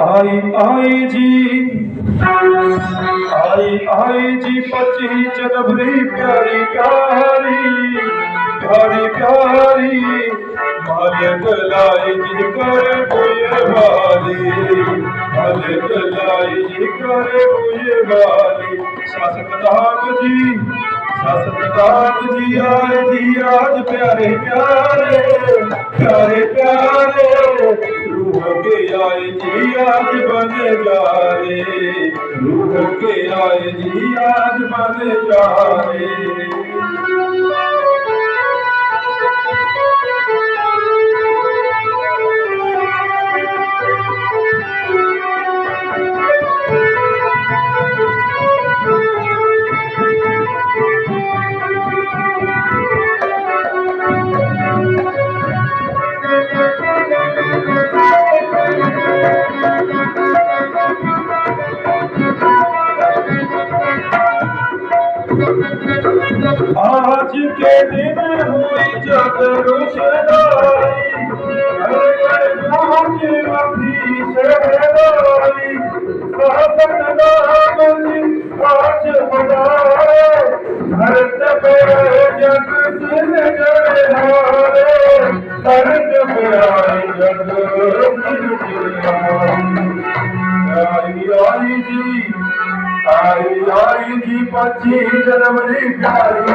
आई आई जी। आई आई जी पची जनवरी, प्यारी प्यारी प्यारी प्यारी, मारे गलाई जी कर बुए वाली मारे गलाई जी कर बुए वाली शासक जी शासक जी, आई जी, आज प्यारे प्यारे प्यारे प्यारे। रूह के आए जी आज बन जाए रूह के आए जी आज बन जाए हरद बाए जग दारे हरद बाई जग आई जी आई जी पच्ची जनवरी प्यारी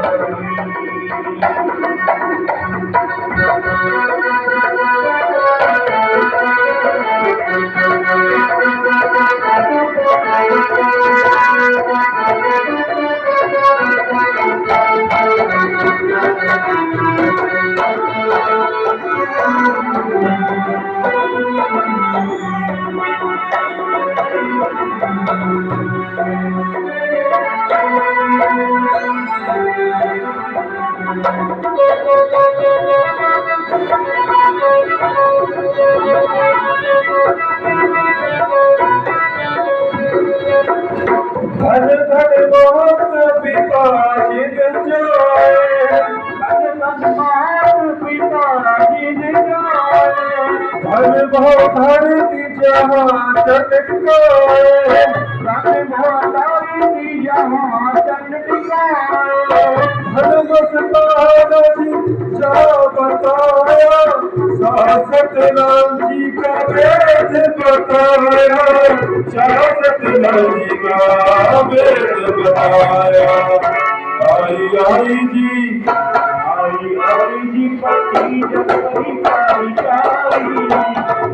भरत जमा चटिया आई केतायासत नाली कावाया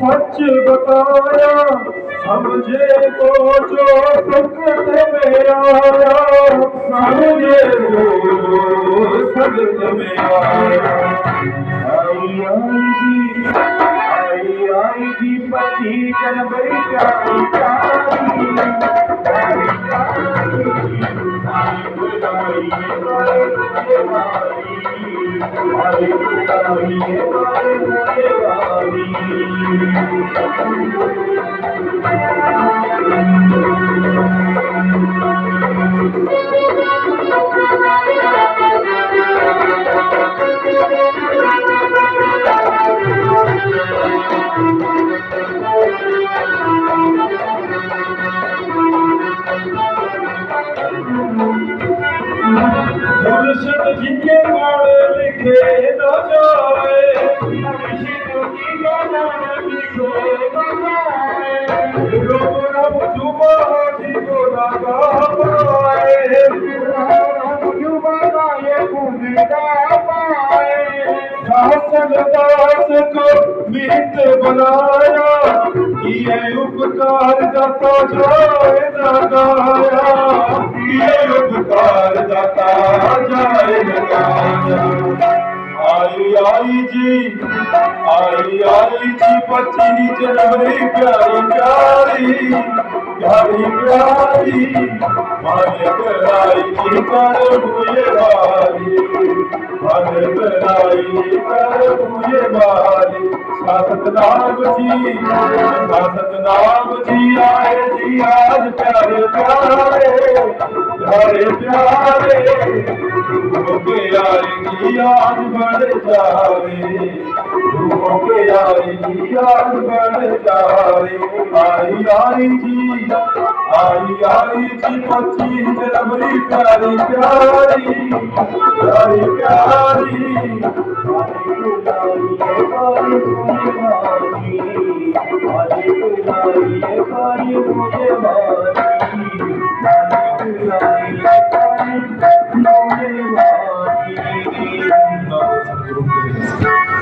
सच बताया समझे तो जो संकट में आया समझे तो संकट में आया आई आई जी आई आई जी पति जनवरी प्यारी प्यारी प्यारी मुर्शिद जी के मित बनाया ये उपकार दाता जाए न गाया ये उपकार दाता जाए न गाया आई जी। आई जी पच्चीस जनवरी प्यारी प्यारी शासक नाम जी शासक नाम जी आए जी आज प्यारे प्यारे प्यारे प्यारे आएगी आज बढ़ जावे आई आई जी आई आई जी जनवरी प्यारी प्यारी प्यारी प्यारी Thank you.